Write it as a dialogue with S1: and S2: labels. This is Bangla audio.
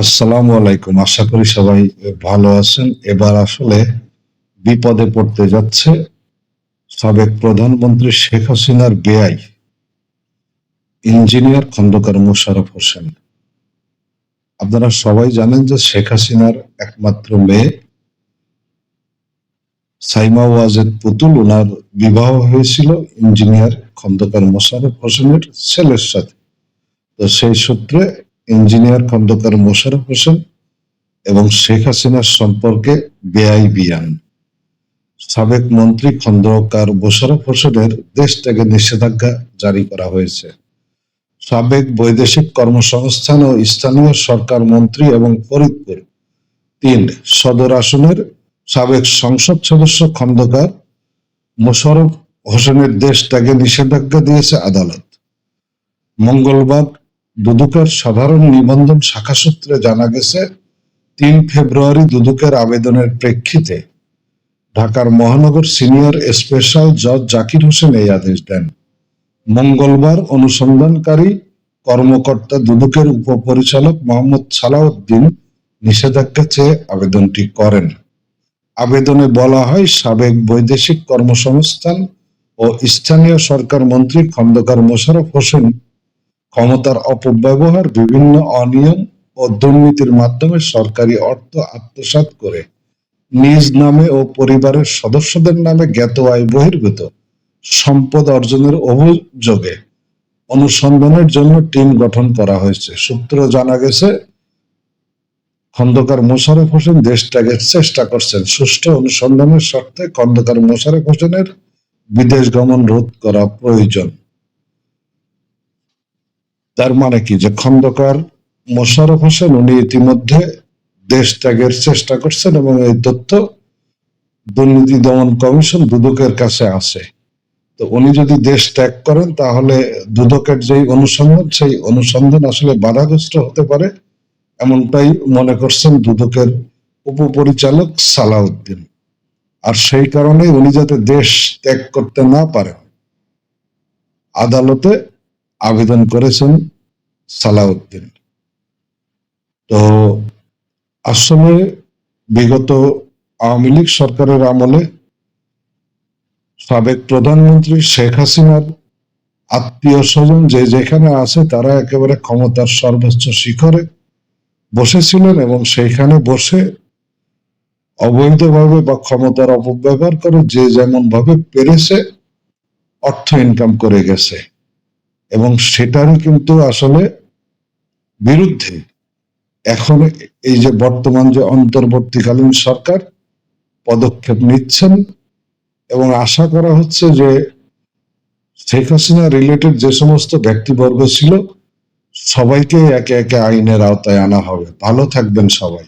S1: আসসালামু আলাইকুম। আশা করি সবাই ভালো আছেন। এবার আসলে বিপদে পড়তে যাচ্ছে সাবেক প্রধানমন্ত্রী শেখ হাসিনার বেআই ইঞ্জিনিয়ার খন্দকার মোশাররফ হোসেন। আপনারা সবাই জানেন যে শেখ হাসিনার একমাত্র মেয়ে সাইমা ওয়াজেদ পুতুল, ওনার বিবাহ হয়েছিল ইঞ্জিনিয়ার খন্দকার মোশারফ হোসেনের ছেলের সাথে। তো সেই সূত্রে ইঞ্জিনিয়ার খন্দকার মোশাররফ হোসেন এবং শেখ হাসিনার সম্পর্কে বেআই বিয়ান। সাবেক মন্ত্রী খন্দকার মোশারফ হোসেনের দেশ থেকে নিষেধাজ্ঞা জারি করা হয়েছে। সাবেক বৈদেশিক কর্মসংস্থান ও স্থানীয় সরকার মন্ত্রী এবং ফরিদপুর তিন সদর আসনের সাবেক সংসদ সদস্য খন্দকার মোশারফ হোসেনের দেশ ত্যাগে নিষেধাজ্ঞা দিয়েছে আদালত। মঙ্গলবার দুদকের সাধারণ নিবন্ধন শাখা সূত্রে জানা গেছে, তিন ফেব্রুয়ারি দুদকের আবেদনের প্রেক্ষিতে ঢাকার মহানগর সিনিয়র স্পেশাল জজ জাকির হোসেন এই আদেশ দেন। মঙ্গলবার অনুসন্ধানকারী কর্মকর্তা দুদকের উপপরিচালক মোহাম্মদ সালাউদ্দিন নিষেধাজ্ঞা চেয়ে আবেদনটি করেন। আবেদনে বলা হয়, সাবেক বৈদেশিক কর্মসংস্থান ও স্থানীয় সরকার মন্ত্রী খন্দকার মোশারফ হোসেন ক্ষমতার অপব্যবহার বিভিন্ন অনিয়ম ও দুর্নীতির মাধ্যমে সরকারি অর্থ আত্মসাৎ করে নিজ নামে ও পরিবারের সদস্যদের নামে জ্ঞাত আয় বহির্ভূত সম্পদ অর্জনের অভিযোগে অনুসন্ধানের জন্য টিম গঠন করা হয়েছে। সূত্র জানা গেছে, খন্দকার মোশাররফ হোসেন দেশ ত্যাগের চেষ্টা করছেন। সুষ্ঠু অনুসন্ধানের স্বার্থে খন্দকার মোশাররফ হোসেনের বিদেশ গমন রোধ করা প্রয়োজন। তার মানে কি? যে খন্দকার মোশাররফ হোসেন, উনি ইতিমধ্যে দেশ ত্যাগের চেষ্টা করছেন এবং এই তথ্য দুর্নীতি দমন কমিশন দুদকের কাছে আছে। তো উনি যদি দেশ ত্যাগ করেন, তাহলে দুদকের যেই অনুসন্ধান, সেই অনুসন্ধান আসলে বাধাগ্রস্ত হতে পারে। এমনটাই মনে করছেন দুদকের উপপরিচালক সালাউদ্দিন। আর সেই কারণে উনি যাতে দেশ ত্যাগ করতে না পারেন, আদালতে আবেদন করেছেন সালাউদ্দিন। তো আসলে বিগত আওয়ামী লীগ সরকারের আমলে সাবেক প্রধানমন্ত্রী শেখ হাসিনার আত্মীয় স্বজন যে যেখানে আছে তারা একেবারে ক্ষমতার সর্বোচ্চ শিখরে বসেছিলেন এবং সেইখানে বসে অবৈধভাবে বা ক্ষমতার অপব্যবহার করে যে যেমন ভাবে পেরেছে অর্থ ইনকাম করে গেছে। এবং সেটারই কিন্তু আসলে বিরুদ্ধে এখন এই যে বর্তমান যে অন্তর্বর্তীকালীন সরকার পদক্ষেপ নিচ্ছেন এবং আশা করা হচ্ছে যে শেখ হাসিনা রিলেটেড যে সমস্ত ব্যক্তিবর্গ ছিল সবাইকে একে একে আইনের আওতায় আনা হবে। ভালো থাকবেন সবাই।